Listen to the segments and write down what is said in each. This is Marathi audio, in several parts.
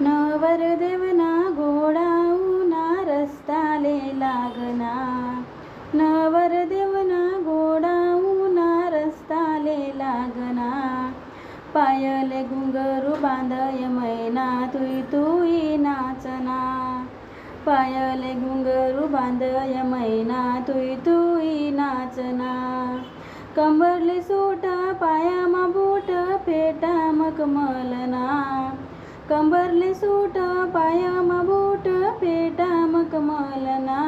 नवर देवना घोडाऊना रस्ताले लागना. नवर देवना घोडाऊना रस्ताले लागना. पायले घुंगरू बांधय मैना तुई तुई नाचना. पायले घुंगरू बांधय मैना तुई तुई नाचना. कंबरले सूट पायामा बूट फेटा मकमलना कंबरले सूट पायामा बोट फेटा मखमलना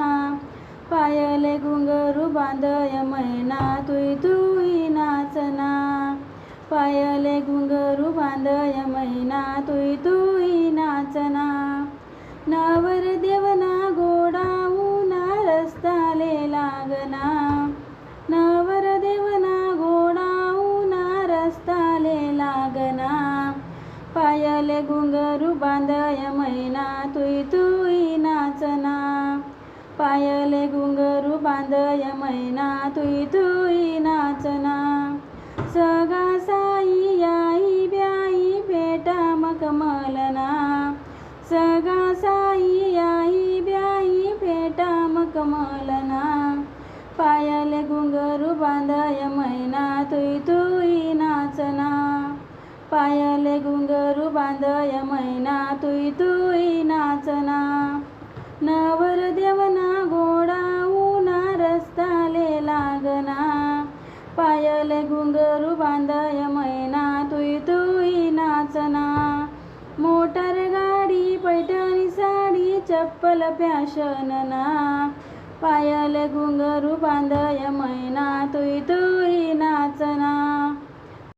पायले घुंगरू बांधय मैना तुई तुई नाचना. पायले घुंगरू बांधय मैना तुई तुई नाचना. नावर देवना घोडाऊना रस्ताले लागना. नावर पायले घुंगरू बांधय मैना तुई तुई नाचना. पायले घुंगरू बांधय मैना तुई तुई नाचना. सगा साई याई ब्याई भेटा मखमलना सगा साई आई ब्याई भेटा मखमलना पायले घुंगरू बांधय मैना तुई तुई पायले घुंगरू बांधय मैना तुई तुई नाचना. नवर देवना घोडाऊना रस्ताले लागना. पायले घुंगरू बांधय मैना तुई तुई नाचना. मोटर गाडी पैठणी साडी चप्पल फॅशनना. पायले घुंगरू बांधय मैना